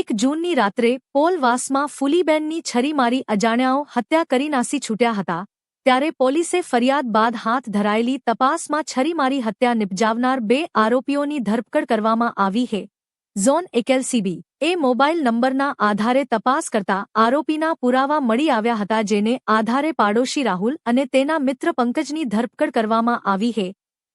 એક જૂનની રાત્રે પોલવાસમાં ફુલીબેનની છરીમારી અજાણ્યાઓ હત્યા કરી નાસી છૂટ્યા હતા, ત્યારે પોલીસે ફરિયાદ બાદ હાથ ધરાયેલી તપાસમાં છરીમારી હત્યા નિપજાવનાર બે આરોપીઓની ધરપકડ કરવામાં આવી છે. ઝોન એકેલસીબી એ મોબાઈલ નંબરના આધારે તપાસ કરતા આરોપીના પુરાવા મળી આવ્યા હતા જેને આધારે પાડોશી રાહુલ અને તેના મિત્ર પંકજની ધરપકડ કરવામાં આવી છે.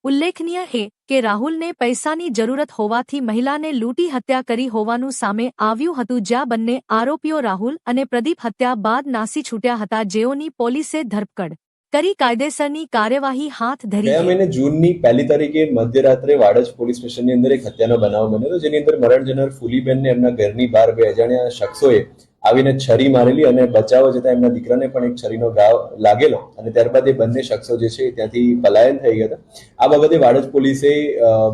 ઉલ્લેખનીય છે કે રાહુલને પૈસાની જરૂરત હોવાથી મહિલાને લૂંટી હત્યા કરી હોવાનું સામે આવ્યું હતું જ્યાં બંને આરોપીઓ રાહુલ અને પ્રદીપ હત્યા બાદ નાસી છૂટ્યા હતા જેઓની પોલીસે ધરપકડ કરી કાયદેસરની કાર્યવાહી હાથ ધરી ગયા મહિને જૂનની પહેલી તારીખે મધ્યરાત્રે વાડજ પોલીસ સ્ટેશનની અંદર એક હત્યાનો બનાવ બન્યો હતો જેની અંદર મરણ જનાર ફુલીબેનને એમના ઘરની બહાર બે અજાણ્યા શખ્સોએ આવીને છરી મારેલી અને બચાવવા જતા એમના દીકરાને પણ એક છરીનો ઘાવ લાગેલો અને ત્યારબાદ એ બંને શખ્સો જે છે ત્યાંથી પલાયન થઈ ગયા હતા. આ બાબતે વાડજ પોલીસે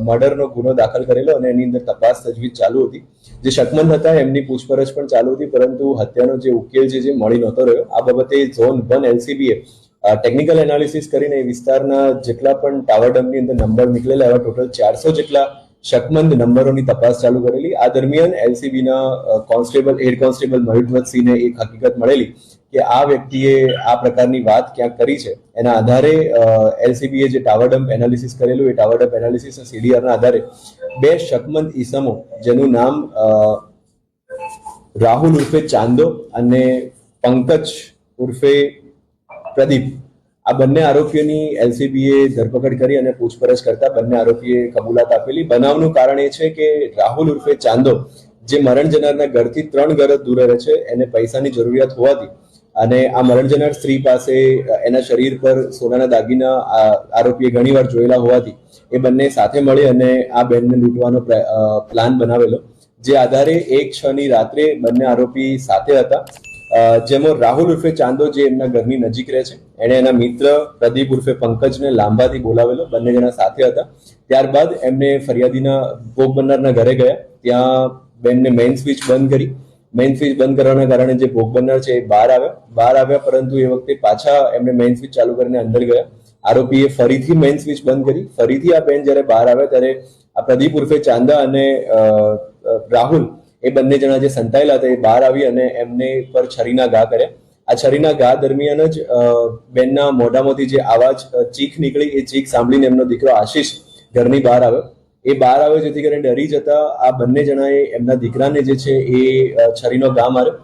મર્ડરનો ગુનો દાખલ કરેલો અને એની અંદર તપાસ તજવીજ ચાલુ હતી. જે શકમંદ હતા એમની પૂછપરછ પણ ચાલુ હતી, પરંતુ હત્યાનો જે ઉકેલ છે જે મળી નહોતો રહ્યો. આ બાબતે ઝોન વન એલસીબીએ ટેકનિકલ એનાલિસિસ કરીને વિસ્તારના જેટલા પણ ટાવર ડમની અંદર નંબર નીકળેલા એવા ટોટલ ચારસો જેટલા શકમંદ નંબરોની તપાસ ચાલુ કરેલી. આ દરમિયાન એલસીબીના કોન્સ્ટેબલ, હેડ કોન્સ્ટેબલ મયુરધ્વજસિંહને એક હકીકત મળેલી કે આ વ્યક્તિએ આ પ્રકારની વાત ક્યાંક કરી છે. એના આધારે એલસીબીએ જે ટાવર ડમ્પ એનાલિસિસ કરેલું, એ ટાવર ડમ્પ એનાલિસિસ સીડીઆરના આધારે બે શકમંદ ઈસમો, જેનું નામ રાહુલ ઉર્ફે ચાંદો અને પંકજ ઉર્ફે પ્રદીપ આ બંને આરોપીઓની એલસીબીએ ધરપકડ કરી અને પૂછપરછ કરતા બંને આરોપીએ કબૂલાત આપેલી. બનાવનું કારણ એ છે કે રાહુલ ઉર્ફે ચાંદો, જે મરણ જનારના ઘરથી ત્રણ ઘર દૂર રહે છે, એને પૈસાની જરૂરિયાત હોવાથી અને આ મરણ જનાર સ્ત્રી પાસે, એના શરીર પર સોનાના દાગીના આરોપીએ ઘણીવાર જોયેલા હોવાથી એ બંને સાથે મળી અને આ બેનને લૂંટવાનો પ્લાન બનાવેલો, જે આધારે એક છ ની રાત્રે બંને આરોપી સાથે હતા. જેમાં રાહુલ ઉર્ફે ચાંદો જે એમના ઘરની નજીક રહે છે, એણે એના મિત્ર પ્રદીપ ઉર્ફે પંકજને લાંબાથી બોલાવેલો, બંને જણા સાથે હતા. ત્યારબાદ એમને ફરિયાદીના, ભોગ બનનારના ઘરે ગયા. ત્યાં બેનને મેઇન સ્વિચ બંધ કરી. મેઇન સ્વિચ બંધ કરવાના કારણે જે ભોગ બનનાર છે એ બહાર આવ્યા. બહાર આવ્યા પરંતુ એ વખતે પાછા એમને મેઇન સ્વિચ ચાલુ કરીને અંદર ગયા. આરોપીએ ફરીથી મેઇન સ્વિચ બંધ કરી. ફરીથી આ બેન જ્યારે બહાર આવ્યા ત્યારે આ પ્રદીપ ઉર્ફે ચાંદા અને રાહુલ એ બંને જણા જે સંતાયેલા હતા એ બહાર આવી અને એમને પર છરીના ઘા કર્યા. આ છરીના ઘા દરમિયાન જ બેનના મોઢામાંથી જે આવાજ ચીખ નીકળી, એ ચીખ સાંભળીને એમનો દીકરો આશીષ ઘરની બહાર આવ્યો. એ બહાર આવ્યો જેથી કરીને ડરી જતા આ બંને જણાએ એમના દીકરાને જે છે એ છરીનો ઘા માર્યો.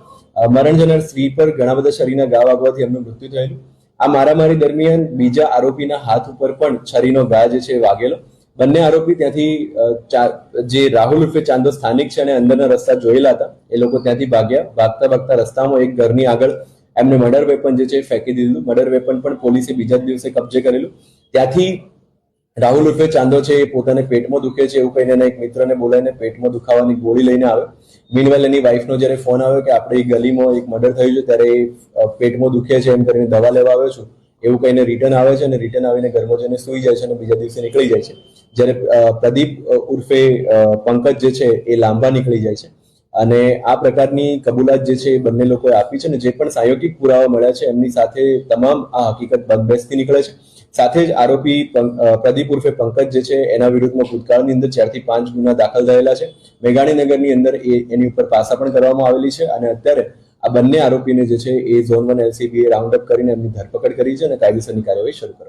મરણ જનાર સ્ત્રી પર ઘણા બધા છરીના ઘા વાગવાથી એમનું મૃત્યુ થયેલું. આ મારામારી દરમિયાન બીજા આરોપીના હાથ ઉપર પણ છરીનો ઘા જે છે વાગેલો. બંને આરોપી ત્યાંથી જે રાહુલ ઉર્ફે ચાંદો સ્થાનિક છે અને અંદરના રસ્તા જોયેલા હતા, એ લોકો ત્યાંથી ભાગ્યા. ભાગતા ભાગતા રસ્તામાં એક ઘરની આગળ એમને મર્ડર વેપન જે છે ફેંકી દીધું. મર્ડર વેપન પણ પોલીસે બીજા દિવસે કબજે કરેલું. ત્યાંથી રાહુલ ઉર્ફે ચાંદો છે એ પોતાને પેટમાં દુખે છે એવું કહીને એક મિત્રને બોલાવીને પેટમાં દુખાવાની ગોળી લઈને આવે મીનવેલ એની વાઈફનો જ્યારે ફોન આવ્યો કે આપણે એ ગલીમાં એક મર્ડર થયું છે, ત્યારે એ પેટમાં દુખે છે એમ કરીને દવા લેવા આવ્યો છું. એવું કહીને રિટર્ન આવે છે અને રિટર્ન આવીને ઘરમાં જઈને સૂઈ જાય છે અને બીજા દિવસે નીકળી જાય છે. જ્યારે પ્રદીપ ઉર્ફે પંકજ જે છે એ લાંબા નીકળી જાય છે. અને આ પ્રકારની કબૂલાત જે છે એ બંને લોકોએ આપી છે અને જે પણ સાયોગિક પુરાવા મળ્યા છે એમની સાથે તમામ આ હકીકત બંધબેસથી નીકળે છે. સાથે જ આરોપી પ્રદીપ ઉર્ફે પંકજ જે છે એના વિરુદ્ધમાં ભૂતકાળની અંદર ચારથી પાંચ ગુના દાખલ થયેલા છે. મેઘાણીનગરની અંદર એ, એની ઉપર પાસા પણ કરવામાં આવેલી છે અને અત્યારે આ બંને આરોપીને જે છે એ ઝોન વન એલસીબીએ રાઉન્ડ અપ કરીને એમની ધરપકડ કરી છે અને કાયદેસરની કાર્યવાહી શરૂ કરવા